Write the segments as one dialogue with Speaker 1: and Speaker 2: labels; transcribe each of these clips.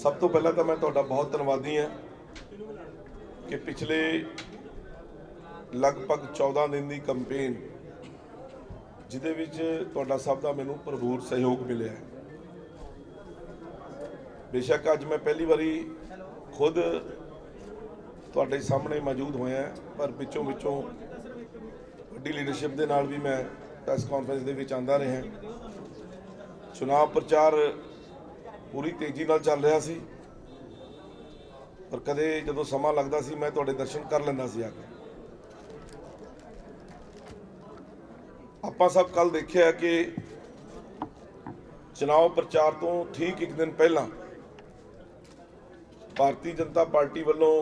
Speaker 1: ਸਭ ਤੋਂ ਪਹਿਲਾਂ ਤਾਂ ਮੈਂ ਤੁਹਾਡਾ ਬਹੁਤ ਧੰਨਵਾਦੀ ਹਾਂ ਕਿ ਪਿਛਲੇ ਲਗਭਗ 14 ਦਿਨ ਦੀ ਕੈਂਪੇਨ ਜਿਹਦੇ ਵਿੱਚ ਤੁਹਾਡਾ ਸਭ ਦਾ ਮੈਨੂੰ ਭਰਪੂਰ ਸਹਿਯੋਗ ਮਿਲਿਆ ਹੈ। ਬੇਸ਼ੱਕ ਅੱਜ ਮੈਂ ਪਹਿਲੀ ਵਾਰੀ ਖੁਦ ਤੁਹਾਡੇ ਸਾਹਮਣੇ ਮੌਜੂਦ ਹੋਇਆ ਪਰ ਵਿੱਚੋਂ ਵਿੱਚੋਂ ਵੱਡੀ ਲੀਡਰਸ਼ਿਪ ਦੇ ਨਾਲ ਵੀ ਮੈਂ ਪ੍ਰੈਸ ਕਾਨਫਰੰਸ ਦੇ ਵਿੱਚ ਆਂਦਾ ਰਿਹਾ ਚੁਣਾਵ ਪ੍ਰਚਾਰ ਪੂਰੀ ਤੇਜ਼ੀ ਨਾਲ ਚੱਲ ਰਿਹਾ ਸੀ। ਪਰ ਕਦੇ ਜਦੋਂ ਸਮਾਂ ਲੱਗਦਾ ਸੀ, ਮੈਂ ਤੁਹਾਡੇ ਦਰਸ਼ਨ ਕਰ ਲੈਂਦਾ ਸੀ ਆ ਕੇ। ਆਪਾਂ ਸਭ ਕੱਲ ਦੇਖਿਆ ਕਿ ਚੁਣਾਵ ਪ੍ਰਚਾਰ ਤੋਂ ਠੀਕ ਇੱਕ ਦਿਨ ਪਹਿਲਾਂ ਭਾਰਤੀ ਜਨਤਾ ਪਾਰਟੀ ਵੱਲੋਂ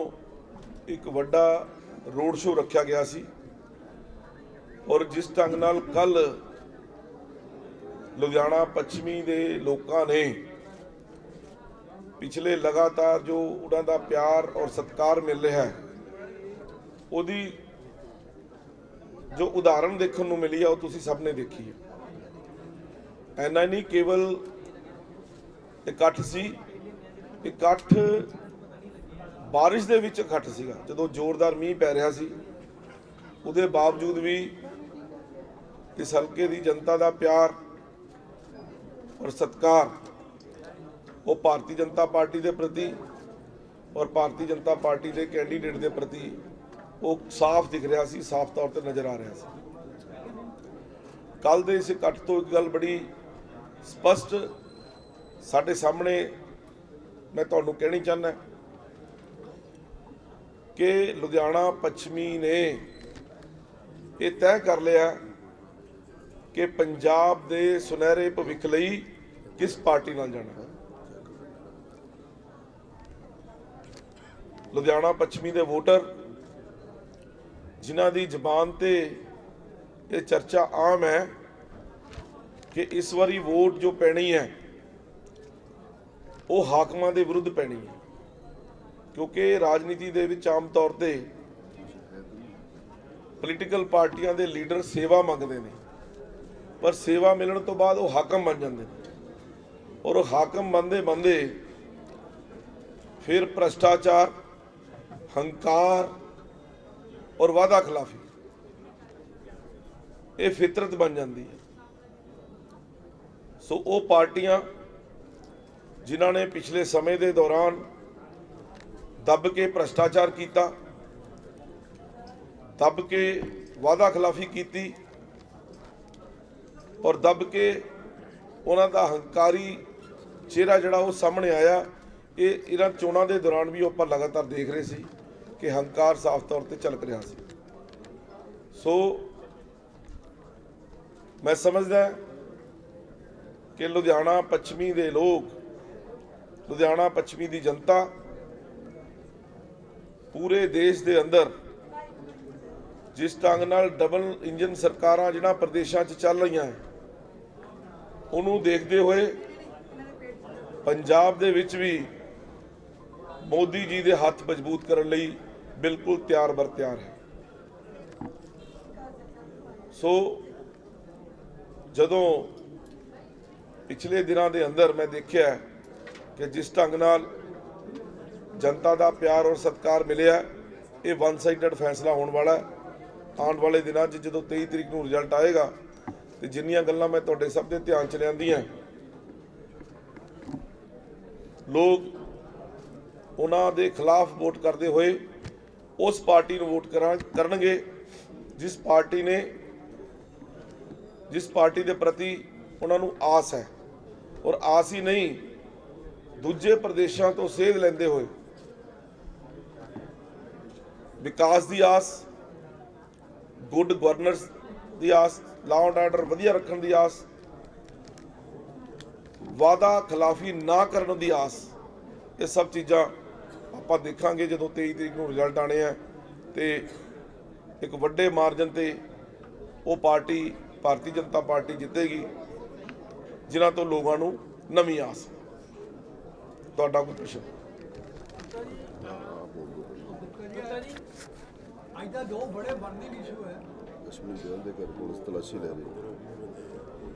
Speaker 1: ਇੱਕ ਵੱਡਾ ਰੋਡ ਸ਼ੋਅ ਰੱਖਿਆ ਗਿਆ ਸੀ। ਔਰ ਜਿਸ ਢੰਗ ਨਾਲ ਕੱਲ ਲੁਧਿਆਣਾ ਪੱਛਮੀ ਦੇ ਲੋਕਾਂ ਨੇ ਪਿਛਲੇ ਲਗਾਤਾਰ ਜੋ ਉਹਨਾਂ ਦਾ ਪਿਆਰ ਔਰ ਸਤਿਕਾਰ ਮਿਲ ਰਿਹਾ ਹੈ, ਉਹਦੀ ਜੋ ਉਦਾਹਰਣ ਦੇਖਣ ਨੂੰ ਮਿਲੀ ਆ, ਉਹ ਤੁਸੀਂ ਸਭ ਨੇ ਦੇਖੀ ਹੈ। ਐਨਾ ਨਹੀਂ ਕੇਵਲ ਇਕੱਠ ਸੀ, ਇਕੱਠ ਬਾਰਿਸ਼ ਦੇ ਵਿੱਚ ਇਕੱਠ ਸੀਗਾ। ਜਦੋਂ ਜ਼ੋਰਦਾਰ ਮੀਂਹ ਪੈ ਰਿਹਾ ਸੀ, ਉਹਦੇ ਬਾਵਜੂਦ ਵੀ ਇਸ ਹਲਕੇ ਦੀ ਜਨਤਾ ਦਾ ਪਿਆਰ ਔਰ ਸਤਿਕਾਰ ਉਹ ਭਾਰਤੀ ਜਨਤਾ ਪਾਰਟੀ ਦੇ ਪ੍ਰਤੀ ਔਰ ਭਾਰਤੀ ਜਨਤਾ ਪਾਰਟੀ ਦੇ ਕੈਂਡੀਡੇਟ ਦੇ ਪ੍ਰਤੀ ਉਹ ਸਾਫ਼ ਦਿਖ ਰਿਹਾ ਸੀ, ਸਾਫ਼ ਤੌਰ ਤੇ ਨਜ਼ਰ ਆ ਰਿਹਾ ਸੀ। ਕੱਲ ਦੇ ਇਸ ਇਕੱਠ ਤੋਂ ਇੱਕ ਗੱਲ ਬੜੀ ਸਪਸ਼ਟ ਸਾਡੇ ਸਾਹਮਣੇ ਮੈਂ ਤੁਹਾਨੂੰ ਕਹਿਣੀ ਚਾਹੁੰਦਾ ਕਿ ਲੁਧਿਆਣਾ ਪੱਛਮੀ ਨੇ ਇਹ ਤੈਅ ਕਰ ਲਿਆ ਕਿ ਪੰਜਾਬ ਦੇ ਸੁਨਹਿਰੇ ਭਵਿੱਖ ਲਈ ਕਿਸ ਪਾਰਟੀ ਨਾਲ ਜਾਣਾ। ਹੈ ਲੁਧਿਆਣਾ ਪੱਛਮੀ ਦੇ ਵੋਟਰ, ਜਿਨ੍ਹਾਂ ਦੀ ਜ਼ਬਾਨ ਤੇ ਇਹ ਚਰਚਾ ਆਮ ਹੈ ਕਿ ਇਸ ਵਾਰੀ ਵੋਟ ਜੋ ਪੈਣੀ ਹੈ, ਉਹ ਹਾਕਮਾਂ ਦੇ ਵਿਰੁੱਧ ਪੈਣੀ ਹੈ। ਕਿਉਂਕਿ ਰਾਜਨੀਤੀ ਦੇ ਵਿੱਚ ਆਮ ਤੌਰ ਤੇ ਪੋਲੀਟੀਕਲ ਪਾਰਟੀਆਂ ਦੇ ਲੀਡਰ ਸੇਵਾ ਮੰਗਦੇ ਨੇ। ਪਰ ਸੇਵਾ ਮਿਲਣ ਤੋਂ ਬਾਅਦ ਉਹ ਹਾਕਮ ਬਣ ਜਾਂਦੇ ਨੇ। ਔਰ ਉਹ ਹਾਕਮ ਬੰਦੇ ਬੰਦੇ ਫਿਰ ਭ੍ਰਸ਼ਟਾਚਾਰ ਹੰਕਾਰ ਔਰ ਵਾਦਾ ਖਿਲਾਫੀ। ਇਹ ਫਿਤਰਤ ਬਣ ਜਾਂਦੀ ਹੈ। ਸੋ ਉਹ ਪਾਰਟੀਆਂ ਜਿਨ੍ਹਾਂ ਨੇ ਪਿਛਲੇ ਸਮੇਂ ਦੇ ਦੌਰਾਨ ਦੱਬ ਕੇ ਭ੍ਰਸ਼ਟਾਚਾਰ ਕੀਤਾ, ਦੱਬ ਕੇ ਵਾਦਾ ਖਿਲਾਫੀ ਕੀਤੀ ਔਰ ਦੱਬ ਕੇ ਉਹਨਾਂ ਦਾ ਹੰਕਾਰੀ ਚਿਹਰਾ ਜਿਹੜਾ ਉਹ ਸਾਹਮਣੇ ਆਇਆ, ਇਹ ਇਹਨਾਂ ਚੋਣਾਂ ਦੇ ਦੌਰਾਨ ਵੀ ਆਪਾਂ ਲਗਾਤਾਰ ਦੇਖ ਰਹੇ ਸੀ। ਕਿ ਹੰਕਾਰ ਸਾਫ਼ ਤੌਰ ਤੇ ਝਲਕ ਰਿਹਾ ਸੀ। ਸੋ ਮੈਂ ਸਮਝਦਾ ਕਿ ਲੁਧਿਆਣਾ ਪੱਛਮੀ ਦੇ ਲੋਕ, ਲੁਧਿਆਣਾ ਪੱਛਮੀ ਦੀ ਜਨਤਾ ਪੂਰੇ ਦੇਸ਼ ਦੇ ਅੰਦਰ ਜਿਸ ਢੰਗ ਨਾਲ ਡਬਲ ਇੰਜਨ ਸਰਕਾਰਾਂ ਜਿਹੜਾ ਪ੍ਰਦੇਸ਼ਾਂ 'ਚ ਚੱਲ ਰਹੀਆਂ ਹੈ, ਉਹਨੂੰ ਦੇਖਦੇ ਹੋਏ ਪੰਜਾਬ ਦੇ ਵਿੱਚ ਵੀ ਮੋਦੀ ਜੀ ਦੇ ਹੱਥ ਮਜ਼ਬੂਤ ਕਰਨ ਲਈ ਬਿਲਕੁਲ ਤਿਆਰ ਬਰ ਤਿਆਰ ਹੈ। ਸੋ ਜਦੋਂ ਪਿਛਲੇ ਦਿਨਾਂ ਦੇ ਅੰਦਰ ਮੈਂ ਦੇਖਿਆ ਕਿ ਜਿਸ ਢੰਗ ਨਾਲ ਜਨਤਾ ਦਾ ਪਿਆਰ ਔਰ ਸਤਿਕਾਰ ਮਿਲਿਆ, ਇਹ ਵਨ ਸਾਈਡਡ ਫੈਸਲਾ ਹੋਣ ਵਾਲਾ ਹੈ। ਆਉਣ ਵਾਲੇ ਦਿਨਾਂ 'ਚ ਜਦੋਂ 23 ਤਰੀਕ ਨੂੰ ਰਿਜ਼ਲਟ ਆਏਗਾ, ਤੇ ਜਿੰਨੀਆਂ ਗੱਲਾਂ ਮੈਂ ਤੁਹਾਡੇ ਸਭ ਦੇ ਧਿਆਨ 'ਚ ਲਿਆਂਦੀਆਂ ਲੋਕ ਉਹਨਾਂ ਦੇ ਖਿਲਾਫ ਵੋਟ ਕਰਦੇ ਹੋਏ ਉਸ ਪਾਰਟੀ ਨੂੰ ਵੋਟ ਕਰਾਂ, ਕਰਨਗੇ, ਜਿਸ ਪਾਰਟੀ ਨੇ, ਜਿਸ ਪਾਰਟੀ ਦੇ ਪ੍ਰਤੀ ਉਹਨਾਂ ਨੂੰ ਆਸ ਹੈ। ਔਰ ਆਸ ਹੀ ਨਹੀਂ, ਦੂਜੇ ਪ੍ਰਦੇਸ਼ਾਂ ਤੋਂ ਸੇਧ ਲੈਂਦੇ ਹੋਏ। ਵਿਕਾਸ ਦੀ ਆਸ ਗੁੱਡ ਗਵਰਨਰਸ ਦੀ ਆਸ ਲਾਅ ਐਂਡ ਆਰਡਰ ਵਧੀਆ ਰੱਖਣ ਦੀ ਆਸ ਵਾਦਾ ਖਿਲਾਫੀ ਨਾ ਕਰਨ ਦੀ ਆਸ, ਇਹ ਸਭ ਚੀਜ਼ਾਂ ਆਪਾਂ ਦੇਖਾਂਗੇ ਜਦੋਂ 23 ਤਰੀਕ ਨੂੰ ਰਿਜ਼ਲਟ ਆਣੇ ਆ ਤੇ ਇੱਕ ਵੱਡੇ ਮਾਰਜਨ ਤੇ ਉਹ ਪਾਰਟੀ ਭਾਰਤੀ ਜਨਤਾ ਪਾਰਟੀ ਜਿੱਤੇਗੀ ਜਿਨ੍ਹਾਂ ਤੋਂ ਲੋਕਾਂ ਨੂੰ ਨਵੀਂ ਆਸ। ਤੁਹਾਡਾ ਕੋਈ ਪ੍ਰਸ਼ਨ?
Speaker 2: ਜੀ ਅੱਜ ਦਾ ਦੋ ਬੜੇ ਬਰਨਿੰਗ ਇਸ਼ੂ ਹੈ।
Speaker 3: ਕਸ਼ਮੀਰ ਦੇ ਘਰ ਪੁਲਿਸ ਤਲਾਸ਼ੀ ਲੈ ਰਹੀ ਹੈ।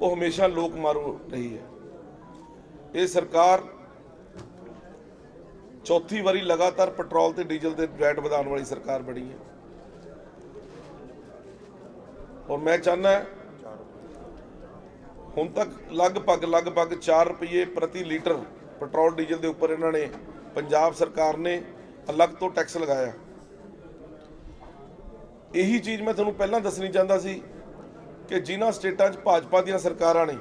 Speaker 1: ਉਹ ਹਮੇਸ਼ਾ ਲੋਕ ਮਾਰੂ ਰਹੀ ਹੈ। ਇਹ ਸਰਕਾਰ ਚੌਥੀ ਵਾਰੀ ਲਗਾਤਾਰ ਪੈਟਰੋਲ ਤੇ ਡੀਜ਼ਲ ਦੇ ਵੈਟ ਵਧਾਉਣ ਵਾਲੀ ਸਰਕਾਰ ਬਣੀ ਹੈ। ਔਰ ਮੈਂ ਚਾਹੁੰਦਾ ਹੁਣ ਤੱਕ ਲਗਭਗ ਲਗਭਗ 4 ਰੁਪਏ ਪ੍ਰਤੀ ਲੀਟਰ ਪੈਟਰੋਲ, ਡੀਜ਼ਲ ਦੇ ਉੱਪਰ ਇਹਨਾਂ ਨੇ ਪੰਜਾਬ ਸਰਕਾਰ ਨੇ ਅਲੱਗ ਤੋਂ ਟੈਕਸ ਲਗਾਇਆ। ਇਹੀ ਚੀਜ਼ ਮੈਂ ਤੁਹਾਨੂੰ ਪਹਿਲਾਂ ਦੱਸਣੀ ਚਾਹੁੰਦਾ ਸੀ ਕਿ ਜਿਨ੍ਹਾਂ ਸਟੇਟਾਂ 'ਚ ਭਾਜਪਾ ਦੀਆਂ ਸਰਕਾਰਾਂ ਨੇ,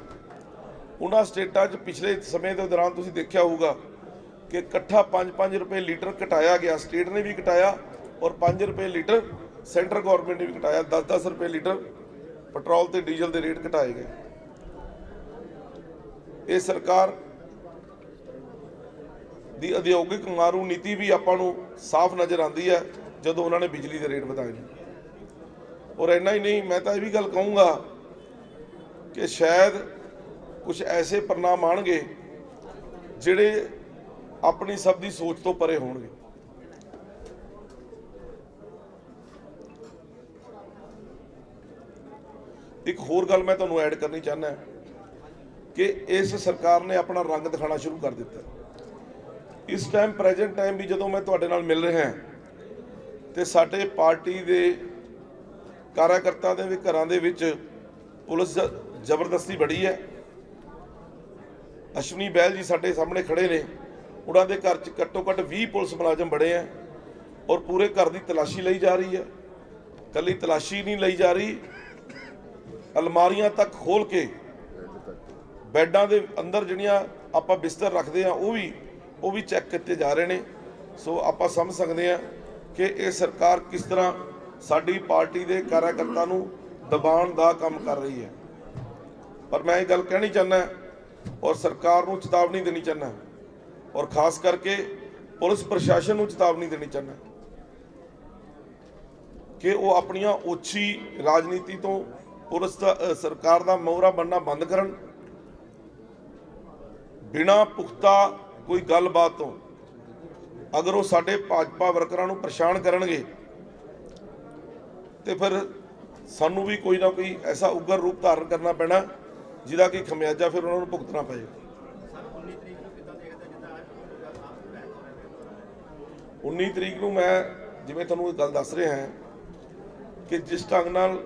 Speaker 1: ਉਹਨਾਂ ਸਟੇਟਾਂ 'ਚ ਪਿਛਲੇ ਸਮੇਂ ਦੇ ਦੌਰਾਨ ਤੁਸੀਂ ਦੇਖਿਆ ਹੋਊਗਾ ਕਿ ਇਕੱਠਾ 5-5 ਰੁਪਏ ਲੀਟਰ ਘਟਾਇਆ ਗਿਆ। ਸਟੇਟ ਨੇ ਵੀ ਘਟਾਇਆ ਔਰ 5 ਰੁਪਏ ਲੀਟਰ ਸੈਂਟਰ ਗਵਰਨਮੈਂਟ ਨੇ ਵੀ ਘਟਾਇਆ। 10-10 ਰੁਪਏ ਲੀਟਰ ਪੈਟਰੋਲ ਤੇ ਡੀਜ਼ਲ ਦੇ ਰੇਟ ਘਟਾਏ ਗਏ। ਇਹ ਸਰਕਾਰ ਦੀ ਉਦਯੋਗਿਕ ਮਾਰੂ ਨੀਤੀ ਵੀ ਆਪਾਂ ਨੂੰ ਸਾਫ਼ ਨਜ਼ਰ ਆਉਂਦੀ ਹੈ ਜਦੋਂ ਉਹਨਾਂ ਨੇ ਬਿਜਲੀ ਦੇ ਰੇਟ ਵਧਾਏ ਨੇ। ਔਰ ਇੰਨਾ ਹੀ ਨਹੀਂ, ਮੈਂ ਤਾਂ ਇਹ ਵੀ ਗੱਲ ਕਹੂੰਗਾ ਕਿ ਸ਼ਾਇਦ ਕੁਝ ਐਸੇ ਪਰਿਣਾਮ ਆਣਗੇ ਜਿਹੜੇ ਆਪਣੀ ਸਭ ਦੀ ਸੋਚ ਤੋਂ ਪਰੇ ਹੋਣਗੇ। ਇੱਕ ਹੋਰ ਗੱਲ ਮੈਂ ਤੁਹਾਨੂੰ ਐਡ ਕਰਨੀ ਚਾਹੁੰਦਾ ਕਿ ਇਸ ਸਰਕਾਰ ਨੇ ਆਪਣਾ ਰੰਗ ਦਿਖਾਣਾ ਸ਼ੁਰੂ ਕਰ ਦਿੱਤਾ। ਇਸ ਟਾਈਮ ਪ੍ਰੈਜ਼ੈਂਟ ਟਾਈਮ ਵੀ ਜਦੋਂ ਮੈਂ ਤੁਹਾਡੇ ਨਾਲ ਮਿਲ ਰਿਹਾ ਹਾਂ ਤੇ ਸਾਡੇ ਪਾਰਟੀ ਦੇ ਕਾਰਜਕਰਤਾ ਦੇ ਵੀ ਘਰਾਂ ਦੇ ਵਿੱਚ ਪੁਲਿਸ ਜ਼ਬਰਦਸਤੀ ਬੜੀ ਹੈ। ਅਸ਼ਵਨੀ ਬੈਲ ਜੀ ਸਾਡੇ ਸਾਹਮਣੇ ਖੜੇ ਨੇ। ਉਹਨਾਂ ਦੇ ਘਰ 'ਚ ਘੱਟੋ ਘੱਟ 20 ਪੁਲਿਸ ਮੁਲਾਜ਼ਮ ਬੜੇ ਆ ਔਰ ਪੂਰੇ ਘਰ ਦੀ ਤਲਾਸ਼ੀ ਲਈ ਜਾ ਰਹੀ ਹੈ। ਕੱਲੀ ਤਲਾਸ਼ੀ ਨਹੀਂ ਲਈ ਜਾ ਰਹੀ। ਅਲਮਾਰੀਆਂ ਤੱਕ ਖੋਲ ਕੇ ਬੈੱਡਾਂ ਦੇ ਅੰਦਰ ਜਿਹੜੀਆਂ ਆਪਾਂ ਬਿਸਤਰ ਰੱਖਦੇ ਆ ਉਹ ਵੀ ਉਹ ਵੀ ਚੈੱਕ ਕੀਤੇ ਜਾ ਰਹੇ ਨੇ। ਸੋ ਆਪਾਂ ਸਮਝ ਸਕਦੇ ਆ ਕਿ ਇਹ ਸਰਕਾਰ ਕਿਸ ਤਰ੍ਹਾਂ ਸਾਡੀ ਪਾਰਟੀ ਦੇ ਕਾਰਜਕਰਤਾ ਨੂੰ ਦਬਾਉਣ ਦਾ ਕੰਮ ਕਰ ਰਹੀ ਹੈ। ਪਰ ਮੈਂ ਇਹ ਗੱਲ ਕਹਿਣੀ ਚਾਹੁੰਦਾ ਔਰ ਸਰਕਾਰ ਨੂੰ ਚੇਤਾਵਨੀ ਦੇਣੀ ਚਾਹੁੰਦਾ ਔਰ ਖਾਸ ਕਰਕੇ ਪੁਲਿਸ ਪ੍ਰਸ਼ਾਸਨ ਨੂੰ ਚੇਤਾਵਨੀ ਦੇਣੀ ਚਾਹੁੰਦਾ ਕਿ ਉਹ ਆਪਣੀਆਂ ਉੱਚੀ ਰਾਜਨੀਤੀ ਤੋਂ ਪੁਲਿਸ ਦਾ ਸਰਕਾਰ ਦਾ ਮੋਹਰਾ ਬਣਨਾ ਬੰਦ ਕਰਨ। ਬਿਨਾ ਪੁਖਤਾ ਕੋਈ ਗੱਲਬਾਤ ਤੋਂ ਅਗਰ ਉਹ ਸਾਡੇ ਭਾਜਪਾ ਵਰਕਰਾਂ ਨੂੰ ਪਰੇਸ਼ਾਨ ਕਰਨਗੇ ਤੇ ਫਿਰ ਸਾਨੂੰ ਵੀ ਕੋਈ ਨਾ ਕੋਈ ਐਸਾ ਉਗਰ ਰੂਪ ਧਾਰਨ ਕਰਨਾ ਪੈਣਾ, ਜਿਹਦਾ ਕਿ ਖਮਿਆਜਾ ਫਿਰ ਉਹਨਾਂ ਨੂੰ ਭੁਗਤਣਾ ਪਏ। 19 ਤਰੀਕ ਨੂੰ ਮੈਂ ਜਿਵੇਂ ਤੁਹਾਨੂੰ ਇਹ ਗੱਲ ਦੱਸ ਰਿਹਾ ਹਾਂ ਕਿ ਜਿਸ ਢੰਗ ਨਾਲ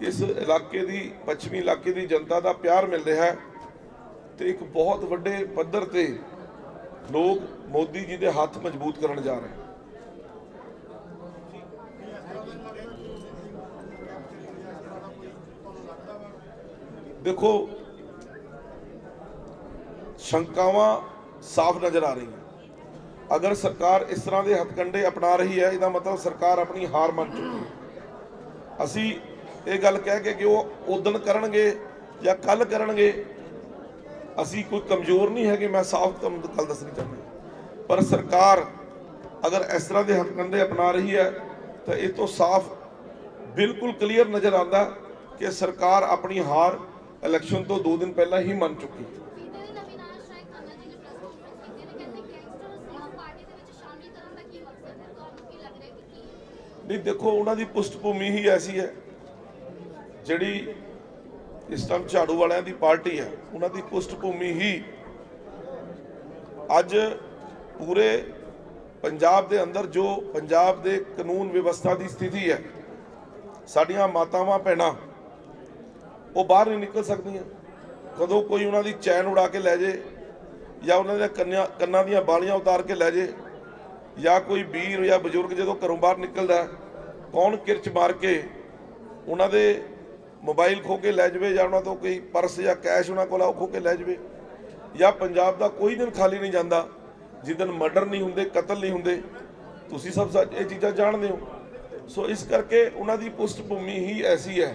Speaker 1: ਇਸ ਇਲਾਕੇ ਦੀ, ਪੱਛਮੀ ਇਲਾਕੇ ਦੀ ਜਨਤਾ ਦਾ ਪਿਆਰ ਮਿਲ ਰਿਹਾ ਹੈ ਤੇ ਇੱਕ ਬਹੁਤ ਵੱਡੇ ਪੱਧਰ ਤੇ ਲੋਕ ਮੋਦੀ ਜੀ ਦੇ ਹੱਥ ਮਜ਼ਬੂਤ ਕਰਨ ਜਾ ਰਹੇ। ਹਨ ਦੇਖੋ, ਸ਼ੰਕਾਵਾਂ ਸਾਫ਼ ਨਜ਼ਰ ਆ ਰਹੀਆਂ। ਅਗਰ ਸਰਕਾਰ ਇਸ ਤਰ੍ਹਾਂ ਦੇ ਹੱਥਕੰਡੇ ਅਪਣਾ ਰਹੀ ਹੈ, ਇਹਦਾ ਮਤਲਬ ਸਰਕਾਰ ਆਪਣੀ ਹਾਰ ਮੰਨ ਚੁੱਕੀ ਹੈ। ਅਸੀਂ ਇਹ ਗੱਲ ਕਹਿ ਕੇ ਕਿ ਉਹ ਉਦਣ ਕਰਨਗੇ ਜਾਂ ਕੱਲ ਕਰਨਗੇ, ਅਸੀਂ ਕੋਈ ਕਮਜ਼ੋਰ ਨਹੀਂ ਹੈਗੇ, ਮੈਂ ਸਾਫ਼ ਤੁਹਾਨੂੰ ਗੱਲ ਦੱਸਣੀ ਚਾਹੁੰਦਾ ਪਰ ਸਰਕਾਰ ਅਗਰ ਇਸ ਤਰ੍ਹਾਂ ਦੇ ਹੱਥਕੰਡੇ ਅਪਣਾ ਰਹੀ ਹੈ, ਤਾਂ ਇਹ ਤੋਂ ਸਾਫ਼ ਬਿਲਕੁਲ ਕਲੀਅਰ ਨਜ਼ਰ ਆਉਂਦਾ ਕਿ ਸਰਕਾਰ ਆਪਣੀ ਹਾਰ ਇਲੈਕਸ਼ਨ ਤੋਂ 2 ਦਿਨ ਪਹਿਲਾਂ ਹੀ ਮੰਨ ਚੁੱਕੀ। ਨਹੀਂ ਦੇਖੋ ਉਹਨਾਂ ਦੀ ਪੁਸ਼ਟ ਭੂਮੀ ਹੀ ਐਸੀ ਹੈ ਜਿਹੜੀ ਇਸ ਟਾਈਮ ਝਾੜੂ ਵਾਲਿਆਂ ਦੀ ਪਾਰਟੀ ਹੈ ਉਹਨਾਂ ਦੀ ਪੁਸ਼ਟ ਭੂਮੀ ਹੀ ਅੱਜ ਪੂਰੇ ਪੰਜਾਬ ਦੇ ਅੰਦਰ ਜੋ ਪੰਜਾਬ ਦੇ ਕਾਨੂੰਨ ਵਿਵਸਥਾ ਦੀ ਸਥਿਤੀ ਹੈ ਸਾਡੀਆਂ ਮਾਤਾਵਾਂ ਭੈਣਾਂ ਉਹ ਬਾਹਰ ਨਹੀਂ ਨਿਕਲ ਸਕਦੀਆਂ। ਕਦੋਂ ਕੋਈ ਉਹਨਾਂ ਦੀ ਚੈਨ ਉਡਾ ਕੇ ਲੈ ਜੇ ਜਾਂ ਉਹਨਾਂ ਦੇ ਕੰਨਾਂ ਕੰਨਾਂ ਦੀਆਂ ਬਾਲੀਆਂ ਉਤਾਰ ਕੇ ਲੈ ਜੇ ਜਾਂ ਕੋਈ ਵੀਰ ਜਾਂ ਬਜ਼ੁਰਗ ਜਦੋਂ ਘਰੋਂ ਬਾਹਰ ਨਿਕਲਦਾ, ਕੌਣ ਕਿਰਚ ਮਾਰ ਕੇ ਉਹਨਾਂ ਦੇ ਮੋਬਾਈਲ ਖੋ ਕੇ ਲੈ ਜਾਵੇ ਜਾਂ ਉਹਨਾਂ ਤੋਂ ਕੋਈ ਪਰਸ ਜਾਂ ਕੈਸ਼ ਉਹਨਾਂ ਕੋਲ ਆ ਉਹ ਖੋ ਕੇ ਲੈ ਜਾਵੇ ਜਾਂ ਪੰਜਾਬ ਦਾ ਕੋਈ ਦਿਨ ਖਾਲੀ ਨਹੀਂ ਜਾਂਦਾ ਜਿੱਦਨ ਮਰਡਰ ਨਹੀਂ ਹੁੰਦੇ, ਕਤਲ ਨਹੀਂ ਹੁੰਦੇ, ਤੁਸੀਂ ਸਭ ਇਹ ਚੀਜ਼ਾਂ ਜਾਣਦੇ ਹੋ। ਸੋ ਇਸ ਕਰਕੇ ਉਹਨਾਂ ਦੀ ਪੁਸ਼ਟ ਭੂਮੀ ਹੀ ਐਸੀ ਹੈ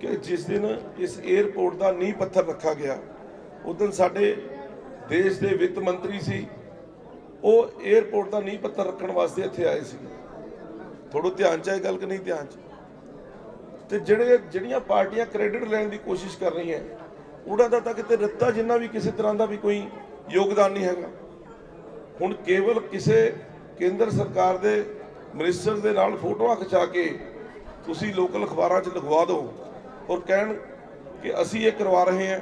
Speaker 1: ਕਿ ਜਿਸ ਦਿਨ ਇਸ 에ਅਰਪੋਰਟ ਦਾ ਨੀਂਹ ਪੱਥਰ ਰੱਖਾ ਗਿਆ ਉਦੋਂ ਸਾਡੇ ਦੇਸ਼ ਦੇ ਵਿੱਤ ਮੰਤਰੀ ਸੀ, ਉਹ 에ਅਰਪੋਰਟ ਦਾ ਨੀਂਹ ਪੱਥਰ ਰੱਖਣ ਵਾਸਤੇ ਇੱਥੇ ਆਏ ਸੀ। ਥੋੜੋ ਧਿਆਨ ਚ ਹੈ ਗੱਲ ਕਿ ਨਹੀਂ ਧਿਆਨ ਚ? ਤੇ ਜਿਹੜੇ, ਜਿਹੜੀਆਂ ਪਾਰਟੀਆਂ ਕ੍ਰੈਡਿਟ ਲੈਣ ਦੀ ਕੋਸ਼ਿਸ਼ ਕਰ ਰਹੀਆਂ, ਉਹਨਾਂ ਦਾ ਤਾਂ ਕਿਤੇ ਰੱਤਾ ਜਿੰਨਾ ਵੀ ਕਿਸੇ ਤਰ੍ਹਾਂ ਦਾ ਵੀ ਕੋਈ ਯੋਗਦਾਨ ਨਹੀਂ ਹੈਗਾ। ਹੁਣ ਕੇਵਲ ਕਿਸੇ ਕੇਂਦਰ ਸਰਕਾਰ ਦੇ ਮਿਨਿਸਟਰ ਦੇ ਨਾਲ ਫੋਟੋਆਂ ਖਿਚਾ ਕੇ ਤੁਸੀਂ ਲੋਕਲ ਅਖਬਾਰਾਂ 'ਚ ਲਿਖਵਾ ਦਿਓ ਔਰ ਕਹਿਣ ਕਿ ਅਸੀਂ ਇਹ ਕਰਵਾ ਰਹੇ ਹਾਂ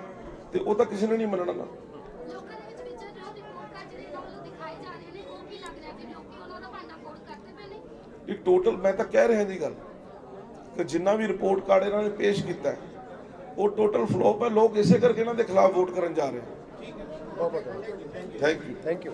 Speaker 1: ਤੇ ਉਹ ਤਾਂ ਕਿਸੇ ਨੇ ਨਹੀਂ ਮੰਨਣਾ ਨਾ।
Speaker 4: ਲੋਕਾਂ ਦੇ ਵਿੱਚ ਵਿਚਰ ਜੋ ਰਿਪੋਰਟ ਕਾਰਡ ਜਿਹੜੇ ਇਹਨਾਂ ਵੱਲੋਂ ਦਿਖਾਏ ਜਾ ਰਹੇ ਨੇ ਉਹ ਕੀ ਲੱਗ ਰਿਹਾ ਕਿ ਲੋਕੀ ਉਹਨਾਂ ਦਾ ਭਾਂਡਾ ਫੋੜ ਕਰਦੇ ਪਏ ਨੇ।
Speaker 1: ਇਹ ਟੋਟਲ ਮੈਂ ਤਾਂ ਕਹਿ ਰਿਹਾ ਦੀ ਗੱਲ ਕਿ ਜਿੰਨਾ ਵੀ ਰਿਪੋਰਟ ਕਾਰਡ ਇਹਨਾਂ ਨੇ ਪੇਸ਼ ਕੀਤਾ ਹੈ, ਉਹ ਟੋਟਲ ਫਲੋਪ ਹੈ। ਲੋਕ ਇਸੇ ਕਰਕੇ ਇਹਨਾਂ ਦੇ ਖਿਲਾਫ ਵੋਟ ਕਰਨ ਜਾ ਰਹੇ ਹਨ। Thank you
Speaker 5: thank you